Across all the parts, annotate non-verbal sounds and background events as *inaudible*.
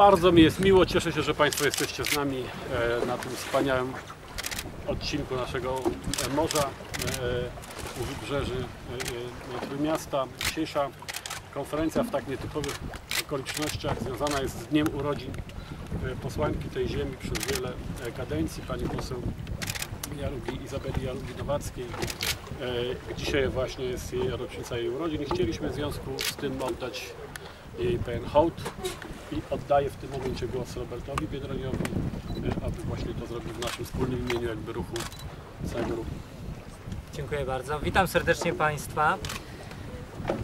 Bardzo mi jest miło, cieszę się, że Państwo jesteście z nami e, na tym wspaniałym odcinku naszego e, morza e, u wybrzeży Trójmiasta. Dzisiejsza konferencja w tak nietypowych okolicznościach związana jest z dniem urodzin posłanki tej ziemi przez wiele kadencji, pani poseł Jarugi, Izabeli Jarugi-Nowackiej. E, Dzisiaj właśnie jest jej rocznica jej urodzin i chcieliśmy w związku z tym oddać jej pełen hołd i oddaję w tym momencie głos Robertowi Biedroniowi, e, aby właśnie to zrobił w naszym wspólnym imieniu jakby ruchu, całego ruchu. Dziękuję bardzo. Witam serdecznie Państwa.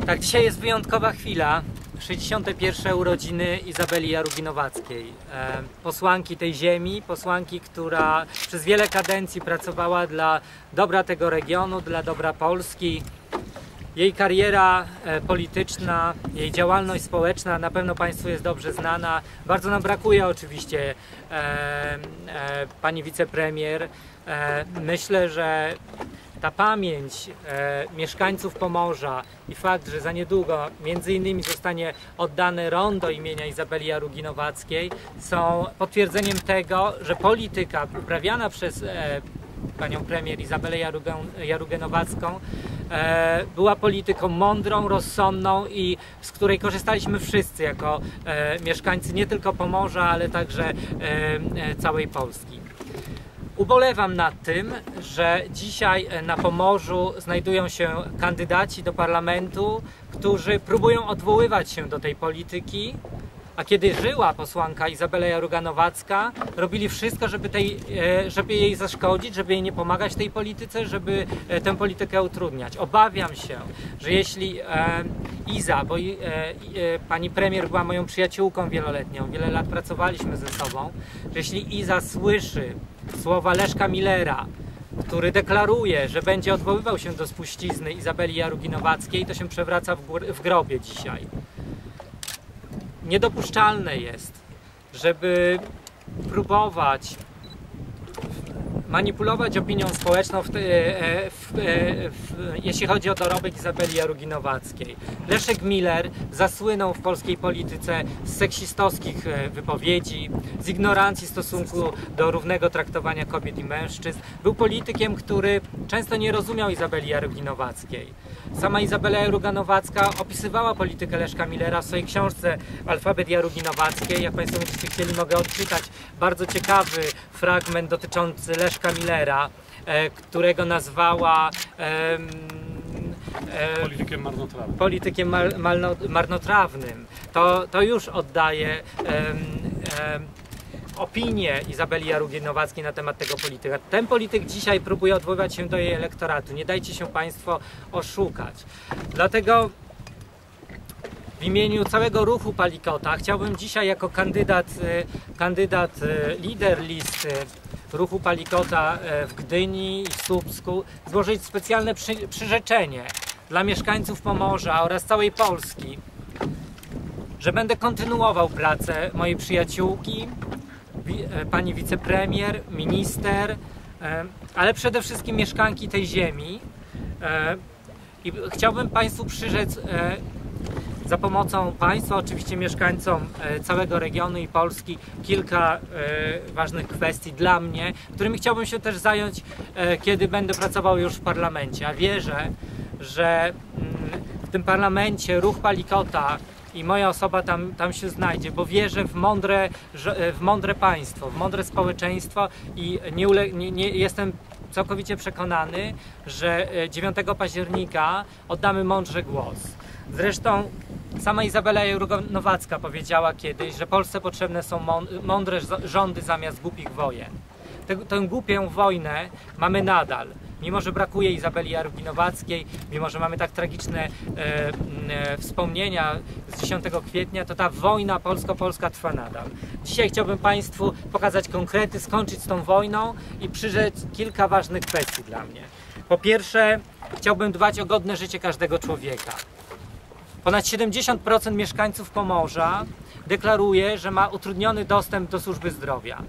Tak, dzisiaj jest wyjątkowa chwila. 61. urodziny Izabeli Jarugi-Nowackiej, e, posłanki tej ziemi, posłanki, która przez wiele kadencji pracowała dla dobra tego regionu, dla dobra Polski. Jej kariera e, polityczna, jej działalność społeczna na pewno Państwu jest dobrze znana. Bardzo nam brakuje oczywiście e, e, pani wicepremier. E, myślę, że ta pamięć e, mieszkańców Pomorza i fakt, że za niedługo między innymi zostanie oddane rondo imienia Izabeli Jarugi-Nowackiej są potwierdzeniem tego, że polityka uprawiana przez e, panią premier Izabelę Jarugę- Jarugę-Nowacką e, była polityką mądrą, rozsądną i z której korzystaliśmy wszyscy jako e, mieszkańcy nie tylko Pomorza, ale także e, całej Polski. Ubolewam nad tym, że dzisiaj na Pomorzu znajdują się kandydaci do parlamentu, którzy próbują odwoływać się do tej polityki, a kiedy żyła posłanka Izabela Jaruga-Nowacka, robili wszystko, żeby, tej, e, żeby jej zaszkodzić, żeby jej nie pomagać tej polityce, żeby e, tę politykę utrudniać. Obawiam się, że jeśli e, Iza, bo pani premier była moją przyjaciółką wieloletnią, wiele lat pracowaliśmy ze sobą, że jeśli Iza słyszy słowa Leszka Millera, który deklaruje, że będzie odwoływał się do spuścizny Izabeli Jarugi-Nowackiej, to się przewraca w, w grobie dzisiaj niedopuszczalne jest, żeby próbować manipulować opinią społeczną, w, te- e, w, e, w, jeśli chodzi o dorobek Izabeli Jarugi-Nowackiej. Leszek Miller zasłynął w polskiej polityce z seksistowskich e, wypowiedzi, z ignorancji stosunku do równego traktowania kobiet i mężczyzn. Był politykiem, który często nie rozumiał Izabeli Jarugi-Nowackiej. Sama Izabela Jaruga-Nowacka opisywała politykę Leszka Millera w swojej książce Alfabet Jarugi-Nowackiej. Jak Państwo chcieli, mogę odczytać bardzo ciekawy fragment dotyczący Leszka Millera, którego nazwała e, Politykiem marnotrawnym. politykiem mal, malno, marnotrawnym. To, to już oddaje opinię Izabeli Jarugi-Nowackiej na temat tego polityka. Ten polityk dzisiaj próbuje odwoływać się do jej elektoratu. Nie dajcie się Państwo oszukać. Dlatego w imieniu całego ruchu Palikota chciałbym dzisiaj jako kandydat, e, kandydat e, lider listy ruchu Palikota e, w Gdyni i Słupsku złożyć specjalne przy, przyrzeczenie dla mieszkańców Pomorza oraz całej Polski, że będę kontynuował pracę mojej przyjaciółki, e, pani wicepremier, minister, e, ale przede wszystkim mieszkanki tej ziemi. I chciałbym Państwu przyrzec za pomocą Państwa, oczywiście mieszkańcom e, całego regionu i Polski, kilka e, ważnych kwestii dla mnie, którymi chciałbym się też zająć, e, kiedy będę pracował już w parlamencie. A wierzę, że mm, w tym parlamencie ruch Palikota i moja osoba tam, tam się znajdzie, bo wierzę w mądre, w mądre państwo, w mądre społeczeństwo i nie, ule, nie, nie jestem całkowicie przekonany, że e, 9 października oddamy mądrze głos. Zresztą sama Izabela Jurgo-Nowacka powiedziała kiedyś, że Polsce potrzebne są mą- mądre rządy zamiast głupich wojen. Tę, tę głupią wojnę mamy nadal. Mimo, że brakuje Izabeli Jarugi-Nowackiej, mimo, że mamy tak tragiczne e, e, wspomnienia z 10 kwietnia, to ta wojna polsko-polska trwa nadal. Dzisiaj chciałbym Państwu pokazać konkrety, skończyć z tą wojną i przyrzec kilka ważnych kwestii dla mnie. Po pierwsze, chciałbym dbać o godne życie każdego człowieka. Ponad 70% mieszkańców Pomorza deklaruje, że ma utrudniony dostęp do służby zdrowia.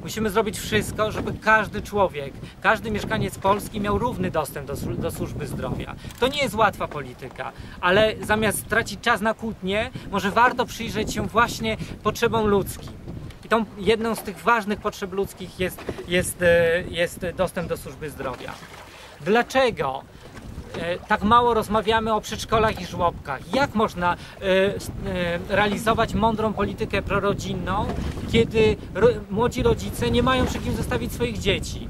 Musimy zrobić wszystko, żeby każdy człowiek, każdy mieszkaniec Polski miał równy dostęp do, do służby zdrowia. To nie jest łatwa polityka, ale zamiast tracić czas na kłótnie, może warto przyjrzeć się właśnie potrzebom ludzkim. I tą jedną z tych ważnych potrzeb ludzkich jest, jest, e, jest dostęp do służby zdrowia. Dlaczego tak mało rozmawiamy o przedszkolach i żłobkach? Jak można e, e, realizować mądrą politykę prorodzinną, kiedy młodzi rodzice nie mają przy kim zostawić swoich dzieci?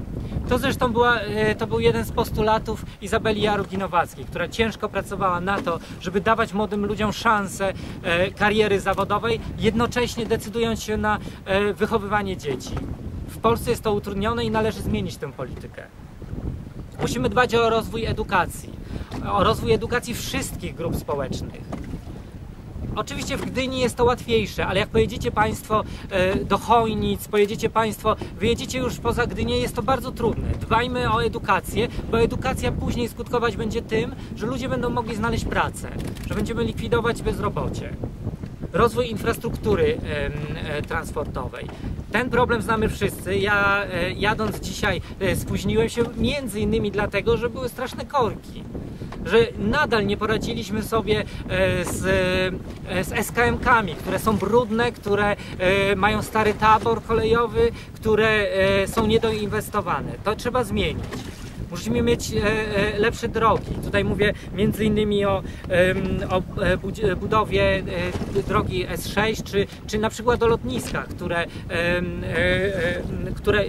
To zresztą była, e, to był jeden z postulatów Izabeli Jarugi-Nowackiej, która ciężko pracowała na to, żeby dawać młodym ludziom szansę e, kariery zawodowej, jednocześnie decydując się na e, wychowywanie dzieci. W Polsce jest to utrudnione i należy zmienić tę politykę. Musimy dbać o rozwój edukacji, o rozwój edukacji wszystkich grup społecznych. Oczywiście w Gdyni jest to łatwiejsze, ale jak pojedziecie Państwo e, do Chojnic, pojedziecie Państwo, wyjedziecie już poza Gdynię, jest to bardzo trudne. Dbajmy o edukację, bo edukacja później skutkować będzie tym, że ludzie będą mogli znaleźć pracę, że będziemy likwidować bezrobocie. Rozwój infrastruktury e, transportowej. Ten problem znamy wszyscy. Ja e, jadąc dzisiaj e, spóźniłem się między innymi dlatego, że były straszne korki. Że nadal nie poradziliśmy sobie e, z, z SKM-kami, które są brudne, które mają stary tabor kolejowy, które są niedoinwestowane. To trzeba zmienić. Musimy mieć e, e, lepsze drogi. Tutaj mówię między innymi o, o e, budowie drogi S6, czy, czy na przykład o lotniskach, które, które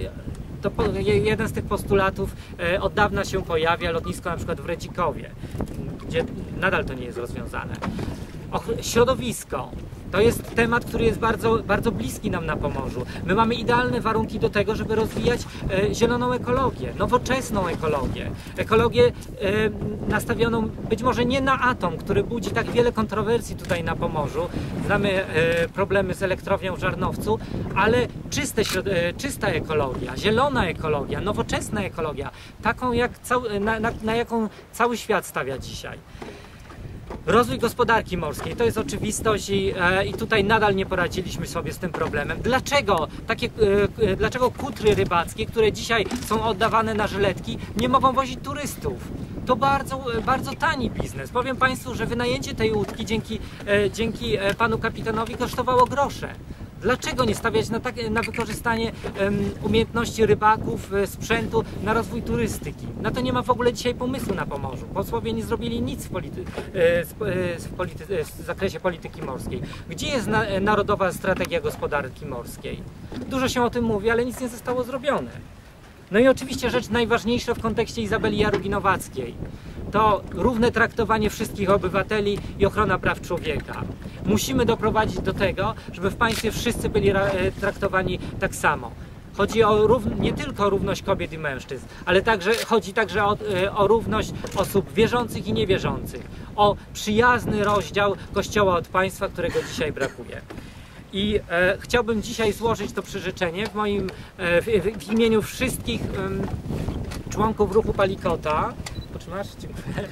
to jeden z tych postulatów od dawna się pojawia, lotnisko na przykład w Redzikowie, gdzie nadal to nie jest rozwiązane. Och, środowisko. To jest temat, który jest bardzo, bardzo bliski nam na Pomorzu. My mamy idealne warunki do tego, żeby rozwijać e, zieloną ekologię, nowoczesną ekologię. Ekologię e, nastawioną być może nie na atom, który budzi tak wiele kontrowersji tutaj na Pomorzu. Znamy e, problemy z elektrownią w Żarnowcu, ale czyste, czysta ekologia, zielona ekologia, nowoczesna ekologia, taką jak cał, na, na, na jaką cały świat stawia dzisiaj. Rozwój gospodarki morskiej to jest oczywistość i, e, i tutaj nadal nie poradziliśmy sobie z tym problemem. Dlaczego takie, e, e, dlaczego kutry rybackie, które dzisiaj są oddawane na żyletki, nie mogą wozić turystów? To bardzo, e, bardzo tani biznes. Powiem Państwu, że wynajęcie tej łódki dzięki, e, dzięki panu kapitanowi kosztowało grosze. Dlaczego nie stawiać na, tak, na wykorzystanie em, umiejętności rybaków, e, sprzętu, na rozwój turystyki? Na to nie ma w ogóle dzisiaj pomysłu na Pomorzu. Posłowie nie zrobili nic w, polity, e, e, w, polity, w zakresie polityki morskiej. Gdzie jest na, Narodowa Strategia Gospodarki Morskiej? Dużo się o tym mówi, ale nic nie zostało zrobione. No i oczywiście rzecz najważniejsza w kontekście Izabeli Jarugi-Nowackiej to równe traktowanie wszystkich obywateli i ochrona praw człowieka. Musimy doprowadzić do tego, żeby w państwie wszyscy byli e, traktowani tak samo. Chodzi o nie tylko równość kobiet i mężczyzn, ale także chodzi także o, e, o równość osób wierzących i niewierzących, o przyjazny rozdział Kościoła od państwa, którego dzisiaj brakuje. I e, chciałbym dzisiaj złożyć to przyrzeczenie w moim e, w, w, imieniu wszystkich em, członków ruchu Palikota. Dziękuję.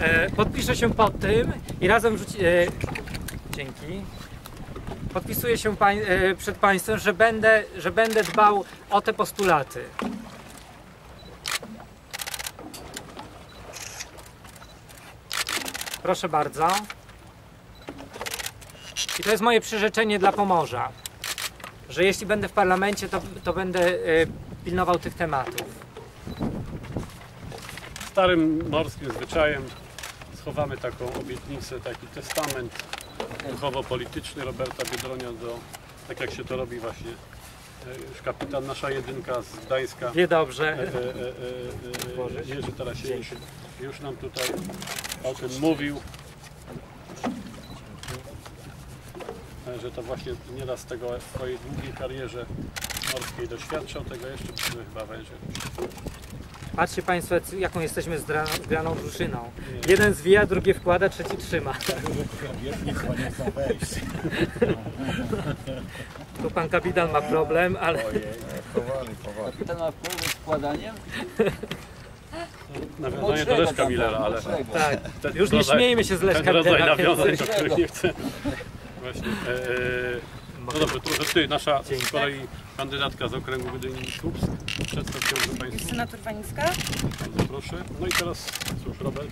E, podpiszę się pod tym i razem rzuci, e, dzięki. Podpisuję się pań, e, przed Państwem, że będę, że będę dbał o te postulaty. Proszę bardzo. I to jest moje przyrzeczenie dla Pomorza, że jeśli będę w parlamencie, to, to będę pilnował tych tematów. Starym morskim zwyczajem schowamy taką obietnicę, taki testament duchowo-polityczny Roberta Biedronia do, tak jak się to robi właśnie e, już kapitan nasza jedynka z Gdańska. Wie dobrze. E, e, e, e, e, Jerzy Tarasiewicz już nam tutaj o tym mówił. E, Że to właśnie nieraz tego w swojej długiej karierze morskiej doświadczał tego jeszcze chyba będzie. Patrzcie Państwo, jaką jesteśmy zgraną drużyną. Jeden zwija, drugi wkłada, trzeci trzyma. Tu pan kapitan ma problem, ale. Kapitan ma wpływ z składaniem? Nawiązanie do Leszka Millera, ale tak. ten Już nie rodzaj- śmiejmy się z ten Leszka rodzaj Millera, nawiązań, do których nie chcę. Właśnie. E, e, No dobrze, to może ty, nasza z kolei kandydatka z okręgu Gdyni-Słupsk. Przedstaw się proszę Państwu. Senator Wanicka. Bardzo proszę. No i teraz, cóż, Robert,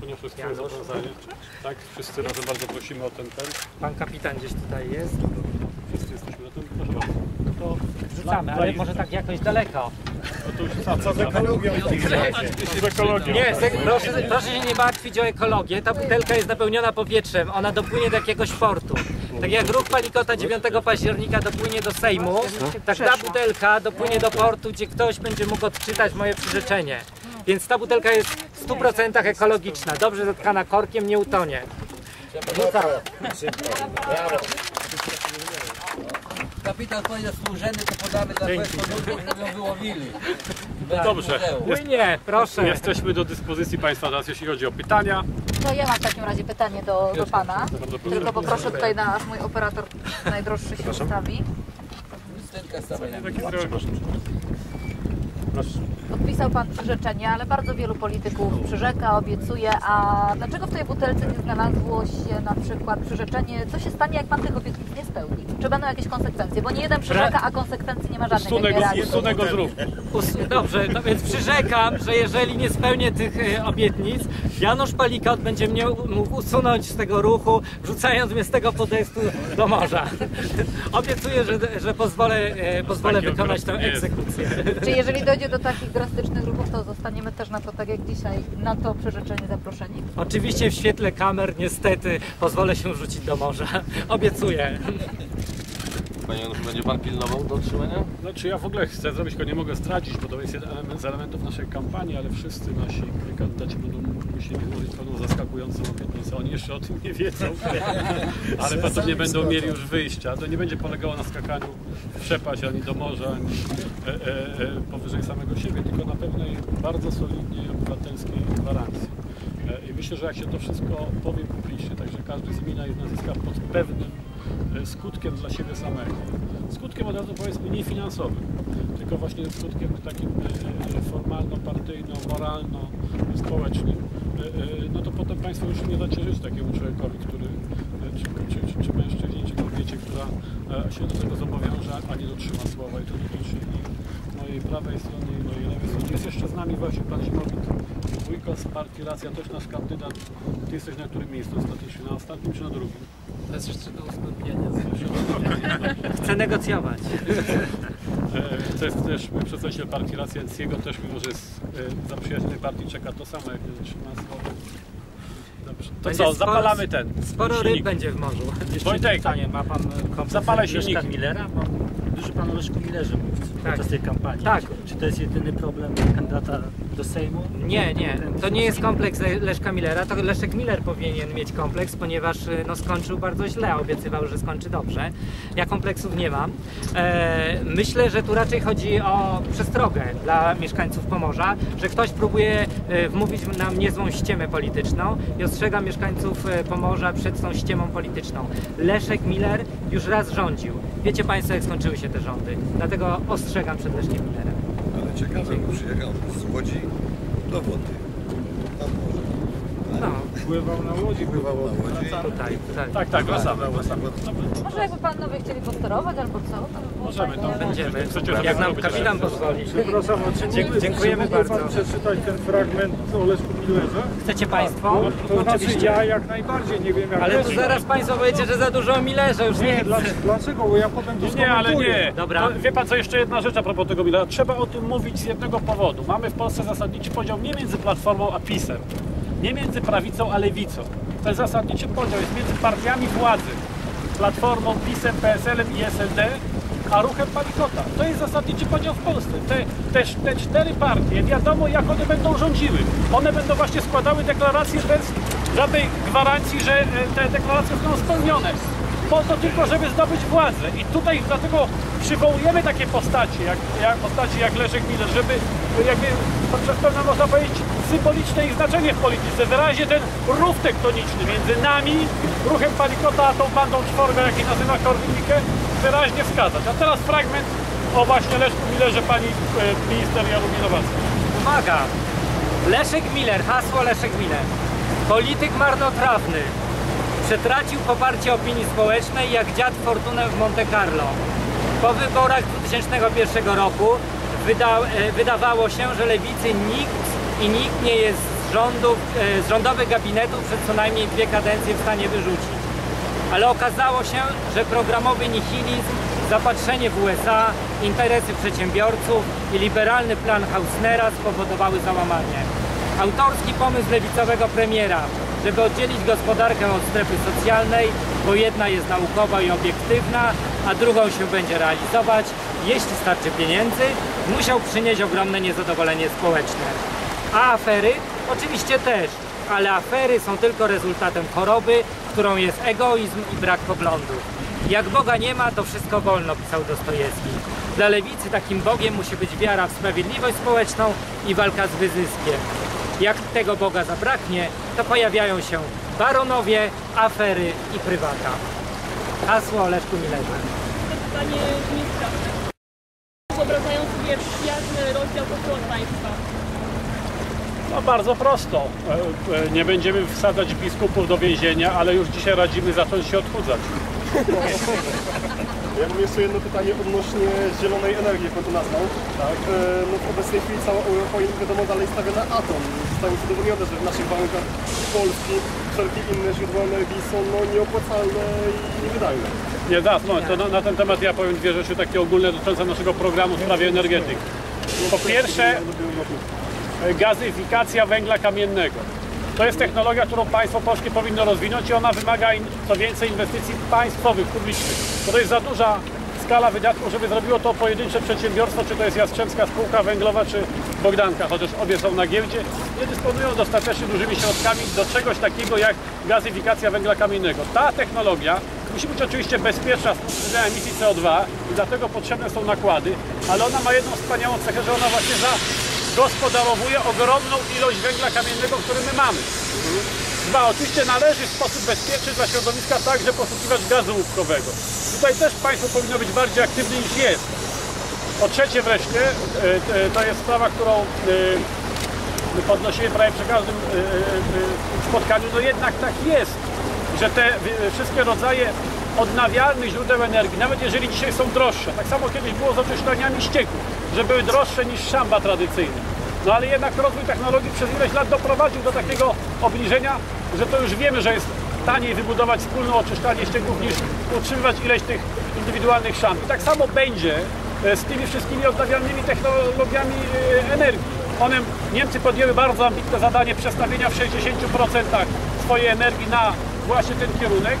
poniosłeś swoje zobowiązanie. Tak, wszyscy razem bardzo prosimy o ten ten. Pan kapitan gdzieś tutaj jest. Wszyscy jesteśmy na tym. Proszę bardzo. To Rzucamy, ale może tak jakoś daleko. No to już co z ekologią? Z ekologią. Nie, se- proszę, proszę się nie martwić o ekologię. Ta butelka jest napełniona powietrzem. Ona dopłynie do jakiegoś portu. Tak jak ruch Palikota 9 października dopłynie do Sejmu, tak ta butelka dopłynie do portu, gdzie ktoś będzie mógł odczytać moje przyrzeczenie. Więc ta butelka jest w 100% ekologiczna. Dobrze zatkana korkiem, nie utonie. Rzucam. Kapitan powiedział służeny, to podamy dla Państwa żeby ją wyłowili. Dobrze. Płynie, proszę. jesteśmy do dyspozycji Państwa teraz, jeśli chodzi o pytania. To ja mam w takim razie pytanie do, do Pana. Tylko poproszę tutaj na aż mój operator najdroższy się ustawi. Proszę. Podpisał Pan przyrzeczenie, ale bardzo wielu polityków przyrzeka, obiecuje. A dlaczego w tej butelce nie znalazło się na przykład przyrzeczenie, co się stanie, jak Pan tych obietnic nie spełni? Czy będą jakieś konsekwencje? Bo nie jeden przyrzeka, a konsekwencji nie ma żadnych. nie go, zrób. Us- Dobrze, no więc przyrzekam, że jeżeli nie spełnię tych e, obietnic, Janusz Palikot będzie mnie mógł usunąć z tego ruchu, wrzucając mnie z tego podestu do morza. *laughs* Obiecuję, że, że pozwolę, e, pozwolę wykonać tę egzekucję. Czy jeżeli dojdzie do takich drastycznych ruchów, to zostaniemy też na to, tak jak dzisiaj, na to przyrzeczenie zaproszeni? Oczywiście w świetle kamer niestety pozwolę się wrzucić do morza. *laughs* Obiecuję. Panie Januszu, będzie pan pilnował do otrzymania? Znaczy ja w ogóle chcę zrobić, tylko nie mogę zdradzić, bo to jest jeden element z elementów naszej kampanii, ale wszyscy nasi kandydaci będą musieli złożyć pewną zaskakującą obietnicę. Oni jeszcze o tym nie wiedzą, *laughs* ale potem nie będą mieli już wyjścia. To nie będzie polegało na skakaniu w przepaść ani do morza, ani e, e, e, powyżej samego siebie, tylko na pewnej bardzo solidnej obywatelskiej gwarancji. E, I myślę, że jak się to wszystko powie publicznie, także każdy z imienia i z nazwiska pod pewnym e, skutkiem dla siebie samego. Skutkiem od razu powiedzmy nie finansowym, tylko właśnie skutkiem takim e, formalno-partyjno-moralno-społecznym. E, e, No to potem Państwo już nie dacie żyć takiemu człowiekowi, który, e, czy, czy, czy, czy mężczyźnie, czy kobiecie, która e, się do tego zobowiąże, a nie dotrzyma słowa. I to dotyczy i mojej prawej strony, i mojej lewej strony. Jest jeszcze z nami właśnie Pan Zimowit Wójko z partii Racja, też nasz kandydat. Ty jesteś na którym miejscu? Na ostatnim czy na drugim? To jest jeszcze do uzgodnienia. Chcę negocjować. E, To jest też przedstawiciel partii Racja, więc jego też, mimo że jest e, zaprzyjaźnionej partii, czeka to samo, jak trzyma słowa. Dobrze. To Będzie co, sporo- zapalamy ten. Sporo ryb silnik. będzie w morzu. Wojtek, Pytanie, ma pan kompleks Zapalaj Leszka silniki. Millera? Bo dużo pan o Leszku Millerze mówił Tak. podczas tej kampanii. Tak. Czy to jest jedyny problem kandydata do Sejmu? Nie, nie. To nie jest kompleks Le- Leszka Millera. To Leszek Miller powinien mieć kompleks, ponieważ y, no, skończył bardzo źle. Obiecywał, że skończy dobrze. Ja kompleksów nie mam. E, myślę, że tu raczej chodzi o przestrogę dla mieszkańców Pomorza, że ktoś próbuje e, wmówić nam niezłą ściemę polityczną i ostrzega mieszkańców e, Pomorza przed tą ściemą polityczną. Leszek Miller już raz rządził. Wiecie Państwo, jak skończyły się te rządy. Dlatego ostrzegam przed Leszkiem Millerem. Ciekawe, bo przyjechał z Łodzi do wody. No, Pływał na łodzi. Pływał na Łodzi. tutaj, tutaj. tak, tak, wracamy, wracamy. Może jakby Panowie chcieli posterować albo co? To Możemy, to Będziemy. Jak nam kapitan pozwoli. Przepraszam, czy Dzie- dziękujemy bardzo. pan przeczytać ten fragment o Leszku Millerze? Chcecie Państwo? To znaczy ja jak najbardziej, nie wiem jak Ale tu Leszek. zaraz Państwo powiecie, że za dużo o Millerze, już nie dlaczego? Bo ja potem to Nie, ale nie. Dobra. To, wie pan co, jeszcze jedna rzecz a propos tego Millera. Trzeba o tym mówić z jednego powodu. Mamy w Polsce zasadniczy podział nie między Platformą a PiSem. Nie między prawicą a lewicą. Ten zasadniczy podział jest między partiami władzy. Platformą, PiSem, PSL-em i SLD, a ruchem Palikota. To jest zasadniczy podział w Polsce. Te, te, te cztery partie, wiadomo jak one będą rządziły. One będą właśnie składały deklaracje bez żadnej gwarancji, że e, te deklaracje zostaną spełnione. Po to tylko, żeby zdobyć władzę. I tutaj dlatego przywołujemy takie postacie, jak, jak postaci jak Leszek Miller, żeby jakby przez pewne można powiedzieć symboliczne ich znaczenie w polityce. Wyraźnie ten rów tektoniczny między nami, ruchem Palikota, a tą bandą czworga, jak jej nazywa Korwin-Mikke, wyraźnie wskazać. A teraz fragment o właśnie Leszku Millerze pani e, minister Jarubinowacka. Uwaga! Leszek Miller, hasło Leszek Miller. Polityk marnotrawny. Przetracił poparcie opinii społecznej jak dziad fortunę w Monte Carlo. Po wyborach 2001 roku wyda, e, wydawało się, że lewicy nikt i nikt nie jest z, rządów, e, z rządowych gabinetów przez co najmniej dwie kadencje w stanie wyrzucić. Ale okazało się, że programowy nihilizm, zapatrzenie w USA, interesy przedsiębiorców i liberalny plan Hausnera spowodowały załamanie. Autorski pomysł lewicowego premiera, żeby oddzielić gospodarkę od strefy socjalnej, bo jedna jest naukowa i obiektywna, a drugą się będzie realizować, jeśli starczy pieniędzy, musiał przynieść ogromne niezadowolenie społeczne. A afery? Oczywiście też, ale afery są tylko rezultatem choroby, którą jest egoizm i brak poglądów. Jak Boga nie ma, to wszystko wolno, pisał Dostojewski. Dla lewicy takim Bogiem musi być wiara w sprawiedliwość społeczną i walka z wyzyskiem. Jak tego Boga zabraknie, to pojawiają się baronowie, afery i prywata. Hasło Leszku Millerze. Panie ministrze, wyobrażają sobie przyjazny rozdział kościoła państwa. No bardzo prosto. E, e, Nie będziemy wsadzać biskupów do więzienia, ale już dzisiaj radzimy zacząć się odchudzać. Ja mam jeszcze jedno pytanie odnośnie zielonej energii, jak to nazwał. Tak. E, no w obecnej chwili cała Europa, jak wiadomo, dalej stawia na atom. Zostało udowodnione, że w naszych warunkach Polski wszelkie inne źródła energii są no, nieopłacalne i niewydajne. Nie, zaraz, moment, to na, na ten temat ja powiem dwie rzeczy takie ogólne dotyczące naszego programu w sprawie energetyki. Po pierwsze, e, gazyfikacja węgla kamiennego. To jest technologia, którą państwo polskie powinno rozwinąć i ona wymaga co więcej inwestycji państwowych, publicznych. Bo to jest za duża skala wydatków, żeby zrobiło to pojedyncze przedsiębiorstwo, czy to jest Jastrzębska Spółka Węglowa, czy Bogdanka, chociaż obie są na giełdzie, nie dysponują dostatecznie dużymi środkami do czegoś takiego jak gazyfikacja węgla kamiennego. Ta technologia musi być oczywiście bezpieczna z punktu widzenia emisji CO2 i dlatego potrzebne są nakłady, ale ona ma jedną wspaniałą cechę, że ona właśnie za gospodarowuje ogromną ilość węgla kamiennego, który my mamy. Dwa, oczywiście należy w sposób bezpieczny dla środowiska także poszukiwać gazu łupkowego. Tutaj też państwo powinno być bardziej aktywne niż jest. Po trzecie wreszcie, e, e, to jest sprawa, którą e, my podnosimy prawie przy każdym spotkaniu, no jednak tak jest, że te wszystkie rodzaje odnawialnych źródeł energii, nawet jeżeli dzisiaj są droższe, tak samo kiedyś było z oczyszczalniami ścieków, że były droższe niż szamba tradycyjne. No ale jednak rozwój technologii przez ileś lat doprowadził do takiego obniżenia, że to już wiemy, że jest taniej wybudować wspólną oczyszczalnię ścieków niż utrzymywać ileś tych indywidualnych szamb. I tak samo będzie e, z tymi wszystkimi odnawialnymi technologiami e, energii. One, Niemcy podjęły bardzo ambitne zadanie przestawienia w 60% swojej energii na właśnie ten kierunek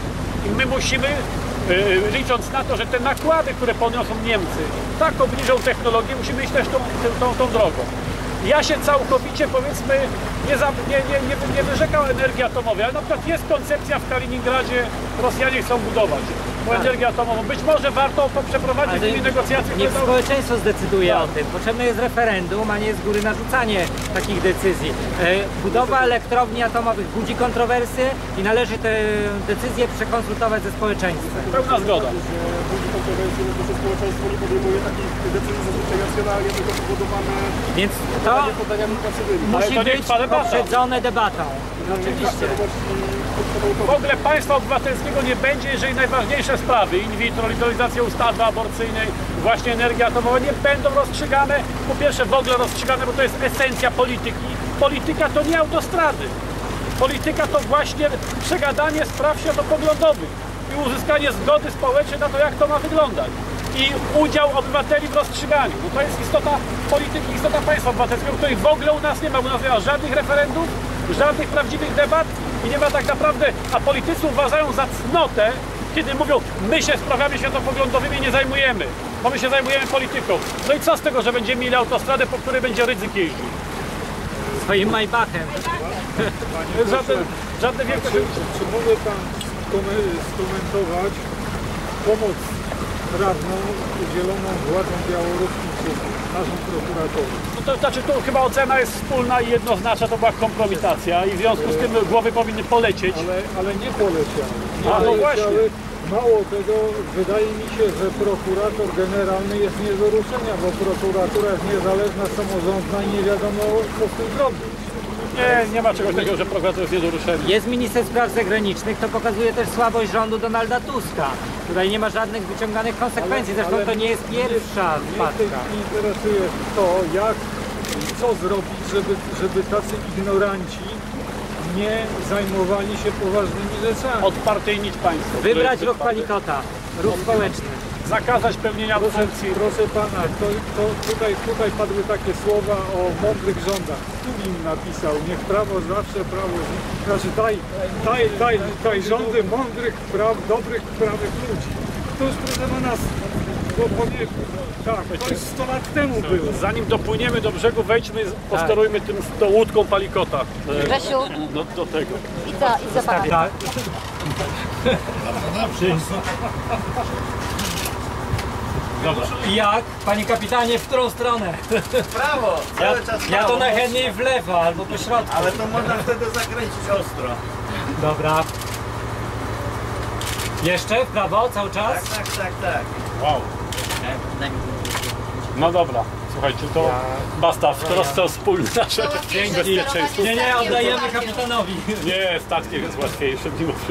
i my musimy, licząc na to, że te nakłady, które poniosą Niemcy, tak obniżą technologię, musimy iść też tą, tą, tą drogą. Ja się całkowicie, powiedzmy, nie, za, nie, nie, nie, nie wyrzekał energii atomowej, ale na przykład jest koncepcja w Kaliningradzie, Rosjanie chcą budować po energię atomową. Być może warto po- przeprowadzić z Ale nimi negocjacje, Niech które to- społeczeństwo zdecyduje Tak. o tym. Potrzebne jest referendum, a nie z góry narzucanie takich decyzji. E, Budowa elektrowni atomowych budzi kontrowersje i należy te decyzje przekonsultować ze społeczeństwem. pełna zgoda. Że budzi kontrowersje, no to społeczeństwo nie podejmuje takich decyzji zazwyczaj racjonalnie, tylko spowodowane Więc to podaniami. Ale musi to niech być trwa debata. Poprzedzone debatą. Oczywiście. W ogóle państwa obywatelskiego nie będzie, jeżeli najważniejsze sprawy, in vitro, liberalizacja ustawy aborcyjnej, właśnie energia atomowa, nie będą rozstrzygane. Po pierwsze w ogóle rozstrzygane, bo to jest esencja polityki. Polityka to nie autostrady. Polityka to właśnie przegadanie spraw światopoglądowych i uzyskanie zgody społecznej na to, jak to ma wyglądać. I udział obywateli w rozstrzyganiu. No to jest istota polityki, istota państwa obywatelskiego, której w ogóle u nas nie ma. U nas nie ma żadnych referendów, żadnych prawdziwych debat i nie ma tak naprawdę, a politycy uważają za cnotę, kiedy mówią, my się sprawami światopoglądowymi nie zajmujemy, bo my się zajmujemy polityką. No i co z tego, że będziemy mieli autostradę, po której będzie ryzyk jeździł? Swoim Maybachem. Żadne, żadne wielkie... Czy, czy mógłby Pan skome- skomentować pomoc prawną udzieloną władzom białoruskim przez naszą prokuratorów? No to znaczy tu chyba ocena jest wspólna i jednoznaczna, to była kompromitacja i w związku z tym głowy powinny polecieć. Ale, ale nie poleciały. Nie A, no właśnie. Mało tego, wydaje mi się, że prokurator generalny jest nie do ruszenia, bo prokuratura jest niezależna, samorządna i nie wiadomo co z tym zrobić. Nie, nie ma czegoś takiego, że prokurator jest nie do ruszenia. Jest minister spraw zagranicznych, to pokazuje też słabość rządu Donalda Tuska. Tutaj nie ma żadnych wyciąganych konsekwencji, zresztą Ale to nie jest pierwsza Mnie wpadka. chwili interesuje to, jak, co zrobić, żeby, żeby tacy ignoranci nie zajmowali się poważnymi rzeczami. Odpartyjnić państwo. Wybrać ruch palikota, ruch społeczny. Zakazać pełnienia Proszę, funkcji. proszę pana, to, to tutaj, tutaj padły takie słowa o mądrych rządach. Tuwim napisał, niech prawo zawsze prawo. Znaczy daj, daj, daj, daj rządy mądrych, praw, dobrych, prawych ludzi. To już proszę pana, bo powie, tak, to już 100 lat temu było. Zanim dopłyniemy do brzegu, wejdźmy, posterujmy tym, tą łódką palikota. E, Grzesiu, Do, do tego. idź za, idź za pana. Dobra. I jak? Panie kapitanie, w którą stronę? Prawo! Ja, Cały czas ja to najchętniej w lewo albo po środku. Ale to można wtedy zakręcić ostro. Dobra. Jeszcze w prawo cały czas? Tak, tak, tak, tak. Wow. No dobra, słuchajcie, to basta w trosce o wspólne nasze bezpieczeństwo. Nie, nie, oddajemy kapitanowi. Nie, statkiem jest łatwiejsze mimo wszystko.